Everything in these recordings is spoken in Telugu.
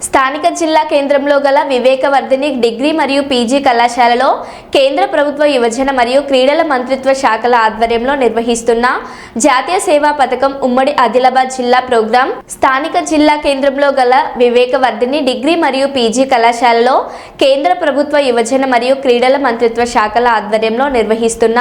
స్థానిక జిల్లా కేంద్రంలో గల వివేకవర్ధిని డిగ్రీ మరియు పీజీ కళాశాలలో కేంద్ర ప్రభుత్వ యువజన మరియు క్రీడల మంత్రిత్వ శాఖల ఆధ్వర్యంలో నిర్వహిస్తున్న జాతీయ సేవా పథకం ఉమ్మడి ఆదిలాబాద్ జిల్లా ప్రోగ్రాం. స్థానిక జిల్లా కేంద్రంలో గల వివేకవర్ధిని డిగ్రీ మరియు పీజీ కళాశాలలో కేంద్ర ప్రభుత్వ యువజన మరియు క్రీడల మంత్రిత్వ శాఖల ఆధ్వర్యంలో నిర్వహిస్తున్న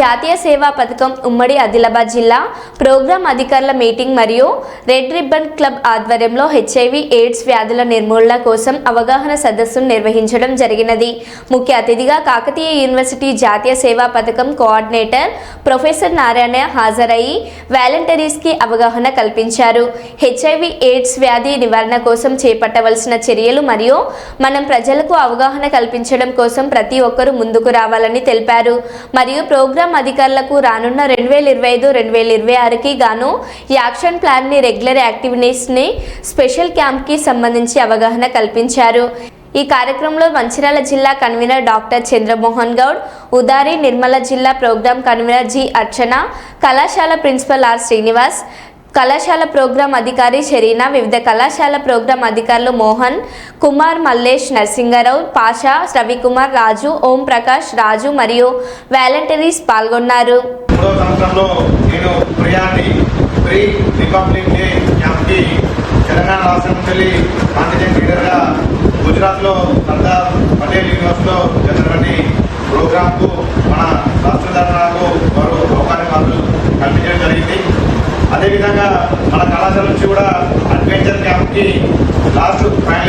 జాతీయ సేవా పథకం ఉమ్మడి ఆదిలాబాద్ జిల్లా ప్రోగ్రాం అధికారుల మీటింగ్ మరియు రెడ్ రిబ్బన్ క్లబ్ ఆధ్వర్యంలో హెచ్ఐవి ఎయిడ్స్ వ్యాధి వ్యాధుల నిర్మూలన కోసం అవగాహన సదస్సును నిర్వహించడం జరిగినది. ముఖ్య అతిథిగా కాకతీయ యూనివర్సిటీ జాతీయ సేవా పథకం కోఆర్డినేటర్ ప్రొఫెసర్ నారాయణ హాజరయ్యి వాలంటీర్స్కి అవగాహన కల్పించారు. హెచ్ఐవి ఎయిడ్స్ వ్యాధి నివారణ కోసం చేపట్టవలసిన చర్యలు మరియు మనం ప్రజలకు అవగాహన కల్పించడం కోసం ప్రతి ఒక్కరూ ముందుకు రావాలని తెలిపారు. మరియు ప్రోగ్రాం అధికారులకు రానున్న రెండు వేల ఇరవై ఐదు రెండు వేల ఇరవై ఆరుకి గాను యాక్షన్ ప్లాన్ని రెగ్యులర్ యాక్టివిటీస్ని స్పెషల్ క్యాంప్కి సంబంధించి అవగాహన కల్పించారు. ఈ కార్యక్రమంలో మంచిర్యాల జిల్లా కన్వీనర్ డాక్టర్ చంద్రమోహన్ గౌడ్ ఉదారి నిర్మల జిల్లా ప్రోగ్రాం కన్వీనర్ జి అర్చన కళాశాల ప్రిన్సిపల్ ఆర్ శ్రీనివాస్ కళాశాల ప్రోగ్రాం అధికారి షరీనా వివిధ కళాశాల ప్రోగ్రాం అధికారులు మోహన్ కుమార్ మల్లేష్ నరసింగారావు పాషా రవికుమార్ రాజు ఓం ప్రకాష్ రాజు మరియు వాలంటీర్స్ పాల్గొన్నారు. సంవత్సరంలో నేను ప్రియాని ప్రీ రిపబ్లిక్ డే తెలంగాణ రాష్ట్రం నుంచి వెళ్ళి కాంటిజెంట్ లీడర్గా గుజరాత్లో సర్దార్ పటేల్ యూనివర్సిటీలో జరిగినటువంటి ప్రోగ్రాంకు మన రాష్ట్రధారణకు వారు అవకాశం కల్పించడం జరిగింది. అదేవిధంగా మన కళాశాల నుంచి కూడా అడ్వెంచర్ క్యాంప్కి లాస్ట్ ఫైనల్